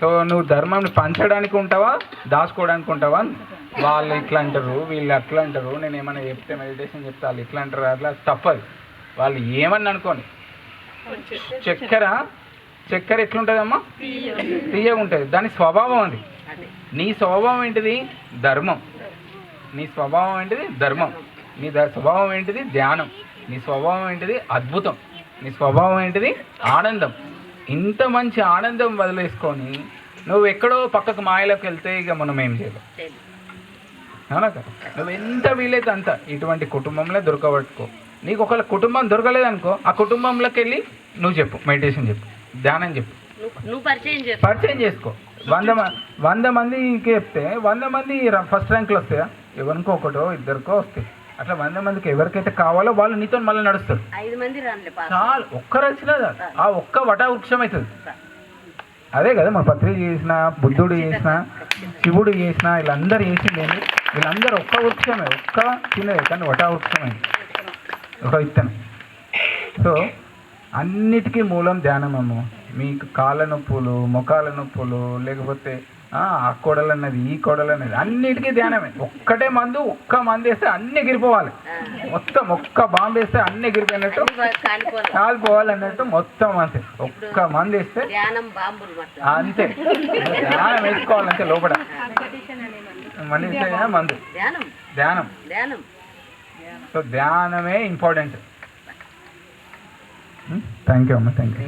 So నువ్వు ధర్మాన్ని పంచడానికి ఉంటావా? దాచుకోవడానికి ఉంటావా? వాళ్ళు ఇట్లా అంటారు వీళ్ళు అట్లా అంటారు. నేను ఏమైనా చెప్తే మెడిటేషన్ చెప్తే వాళ్ళు ఇట్లా అంటారు. అట్లా తప్పదు. వాళ్ళు ఏమని అనుకోని. చక్కెర? చక్కెర ఎట్లుంటుందమ్మా? తీయగా ఉంటుంది. దాని స్వభావం అది. నీ స్వభావం ఏంటిది? ధర్మం. నీ స్వభావం ఏంటిది? ధర్మం. నీ ద- స్వభావం ఏంటిది? ధ్యానం. నీ స్వభావం ఏంటిది? అద్భుతం. నీ స్వభావం ఏంటిది? ఆనందం. ఇంత మంచి ఆనందం వదిలేసుకొని నువ్వు ఎక్కడో పక్కకు మాయలోకి వెళ్తే ఇక మనం ఏం చేయలేం. అవునా కదా? నువ్వు ఎంత వీలైతే అంత ఇటువంటి కుటుంబంలో దొరకబట్టుకో. నీకు ఒకవేళ కుటుంబం దొరకలేదనుకో ఆ కుటుంబంలోకి వెళ్ళి నువ్వు చెప్పు మెడిటేషన్ చెప్పు ధ్యానం చెప్పు. నువ్వు పరిచయం పరిచయం చేసుకో. వంద వంద మందికి చెప్తే వంద మంది ఫస్ట్ ర్యాంక్లో వస్తాయా? ఎవరికో ఒకటో ఇద్దరికో వస్తాయి. అట్లా వంద మందికి ఎవరికైతే కావాలో వాళ్ళు నీతో మళ్ళీ నడుస్తారు. ఐదు మంది పాస్ చాలు ఒక్కరు వచ్చినా. ఆ ఒక్క వటా వృక్షం అవుతుంది అదే కదా మన పత్రి చేసిన బుద్ధుడు చేసిన శివుడు చేసిన వీళ్ళందరూ చేసింది ఏంటి వీళ్ళందరూ ఒక్క వృక్షమే ఒక్క తినేది కానీ వటా వృక్షమే. ఒక విత్తనం. సో అన్నిటికీ మూలం ధ్యానం అమ్మ మీకు కాళ్ళ నొప్పులు మొఖాల నొప్పులు లేకపోతే ఆ కొడలు అన్నది ఈ కొడలు అన్నది అన్నిటికీ ధ్యానమే. ఒక్కటే మందు ఒక్క మందు వేస్తే అన్ని ఎగిరిపోవాలి. మొత్తం ఒక్క బాంబు వేస్తే అన్ని ఎగిరిపోయినట్టు కాలిపోదు కాలిపోవాలన్నట్టు మొత్తం అంతే. ఒక్క మందు వేస్తే అంతే. ధ్యానం వేసుకోవాలంటే లోపల. మళ్ళీ మందు. ధ్యానం. సో ధ్యానమే ఇంపార్టెంట్. థ్యాంక్ యూ అమ్మ. Thank you